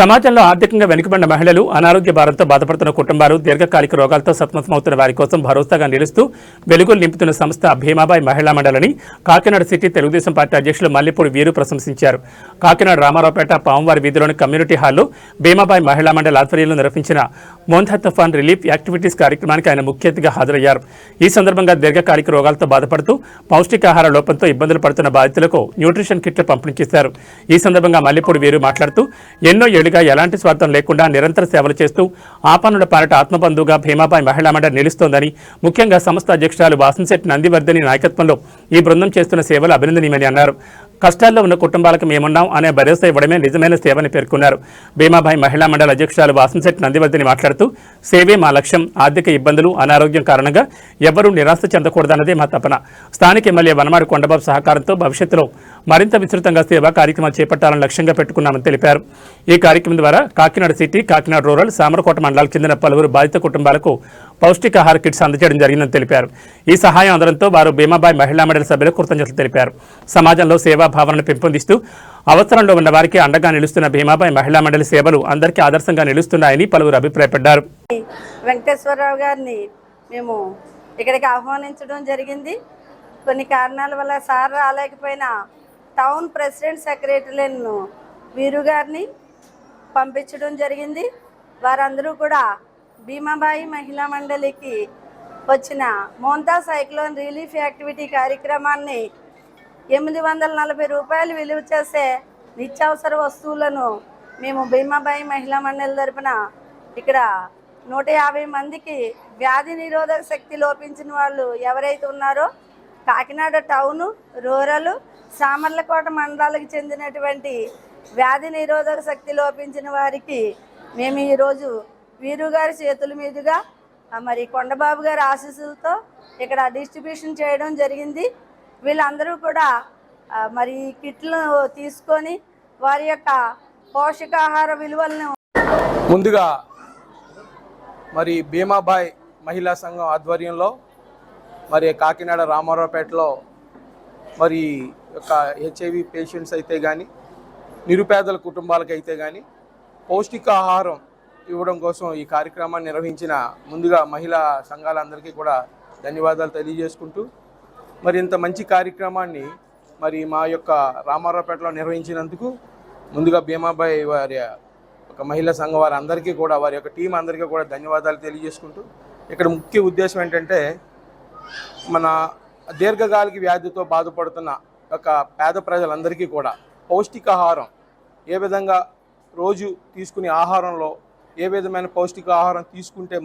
సమాజంలో ఆర్థికంగా వెనుకబడిన మహిళలు అనారోగ్య భారంతో బాధపడుతున్న కుటుంబాలు దీర్ఘకాలిక రోగాలతో సతమతమవుతున్న వారి కోసం భరోసాగా నిలుస్తూ వెలుగులు నింపుతున్న సంస్థ భీమాబాయి మహిళా మండలిని కాకినాడ సిటీ తెలుగుదేశం పార్టీ అధ్యక్షులు మల్లెపూడి వీరు ప్రశంసించారు. కాకినాడ రామారావుపేట పావంవారి వీధిలోని కమ్యూనిటీ హాల్లో భీమాబాయి మహిళా మండలి ఆధ్వర్యంలో నిర్వహించిన మోన్హత్ తుఫాన్ రిలీఫ్ యాక్టివిటీస్ కార్యక్రమానికి ఆయన ముఖ్య అతిథిగా హాజరయ్యారు. ఈ సందర్భంగా దీర్ఘకాలిక రోగాలతో బాధపడుతూ పౌష్టికాహార లోపంతో ఇబ్బందులు పడుతున్న బాధితులకు న్యూట్రిషన్ కిట్లు పంపిణీ చేశారు. ఈ సందర్భంగా మల్లెపూడి వీరు మాట్లాడుతూ ఎన్నో ఏళ్ళుగా ఎలాంటి స్వార్థం లేకుండా నిరంతర సేవలు చేస్తూ ఆపన్నుల పాలట ఆత్మబంధువుగా భీమాబాయి మహిళా మండలి నిలుస్తోందని ముఖ్యంగా సంస్థ అధ్యక్షురాలు వాసంశెట్టి నందివర్ధని నాయకత్వంలో ఈ బృందం చేస్తున్న సేవలు అభినందనీయమని అన్నారు. కష్టాల్లో ఉన్న కుటుంబాలకు మేమున్నాం అనే భరోసా ఇవ్వడమే నిజమైన సేవని పేర్కొన్నారు. భీమాబాయి మహిళా మండలి అధ్యక్షురాలు వాసంశెట్టి నందివర్ధని మాట్లాడుతూ సేవే మా లక్ష్యం. ఆర్థిక ఇబ్బందులు అనారోగ్యం కారణంగా ఎవరూ నిరాశ చెందకూడదన్నదే మా తపన. స్థానిక ఎమ్మెల్యే వనమాడి కొండబాబు సహకారంతో భవిష్యత్తులో మరింత విస్తృతంగా సేవా కార్యక్రమాలు చేపట్టాలని లక్ష్యంగా పెట్టుకున్నామని తెలిపారు. ఈ కార్యక్రమం ద్వారా కాకినాడ సిటీ కాకినాడ రూరల్ సామరకోట మండలాలకు చెందిన పలువురు బాధిత కుటుంబాలకు పౌష్టికాహార కిట్స్ అందజేయడం జరిగిందని తెలిపారు. ఈ సహాయం అందడంతో వారు భీమాబాయి మహిళా మండలి సభ్యులకు కృతజ్ఞతలు తెలిపారు. సమాజంలో సేవా భావనను పెంపొందిస్తూ అవసరంలో ఉన్న వారికి అండగా నిలుస్తున్న భీమాబాయి మహిళా మండలి సేవలు అందరికీ ఆదర్శంగా నిలుస్తున్నాయని పలువురు అభిప్రాయపడ్డారు. వెంకటేశ్వరరావు గారిని మేము ఇక్కడికి ఆహ్వానించడం జరిగింది. కొన్ని కారణాల వల్ల సార్ రాలేకపోయినా టౌన్ ప్రెసిడెంట్ సెక్రటరీలను వీరు గారిని పంపించడం జరిగింది. వారందరూ కూడా భీమాబాయి మహిళా మండలికి వచ్చిన మోంతా సైక్లోన్ రిలీఫ్ యాక్టివిటీ కార్యక్రమాన్ని ఎనిమిది వందల నలభై రూపాయలు విలువ చేసే నిత్యావసర వస్తువులను మేము భీమాబాయి మహిళా మండలి తరపున ఇక్కడ నూట యాభై మందికి వ్యాధి నిరోధక శక్తి లోపించిన వాళ్ళు ఎవరైతే ఉన్నారో కాకినాడ టౌను రూరల్ సామర్లకోట మండలాలకు చెందినటువంటి వ్యాధి నిరోధక శక్తి లోపించిన వారికి మేము ఈరోజు వీరు గారి చేతుల మీదుగా మరి కొండబాబు గారి ఆశీస్సులతో ఇక్కడ డిస్ట్రిబ్యూషన్ చేయడం జరిగింది. వీళ్ళందరూ కూడా మరి కిట్లను తీసుకొని వారి యొక్క పోషకాహార విలువలను ముందుగా మరి భీమాబాయ్ మహిళా సంఘం ఆధ్వర్యంలో మరి కాకినాడ రామారావుపేటలో మరి యొక్క హెచ్ఐవి పేషెంట్స్ అయితే కానీ నిరుపేదల కుటుంబాలకు అయితే కానీ పౌష్టికాహారం ఇవ్వడం కోసం ఈ కార్యక్రమాన్ని నిర్వహించిన ముందుగా మహిళా సంఘాలందరికీ కూడా ధన్యవాదాలు తెలియజేసుకుంటూ మరి ఇంత మంచి కార్యక్రమాన్ని మరి మా యొక్క రామారావుపేటలో నిర్వహించినందుకు ముందుగా భీమాబాయ్ వారి ఒక మహిళా సంఘం వారి అందరికీ కూడా వారి యొక్క టీం అందరికీ కూడా ధన్యవాదాలు తెలియజేసుకుంటూ ఇక్కడ ముఖ్య ఉద్దేశం ఏంటంటే మన దీర్ఘకాలిక వ్యాధితో బాధపడుతున్న ఒక పేద ప్రజలందరికీ కూడా పౌష్టికాహారం ఏ విధంగా రోజు తీసుకునే ఆహారంలో ఏ విధమైన పౌష్టికాహారం తీసుకుంటే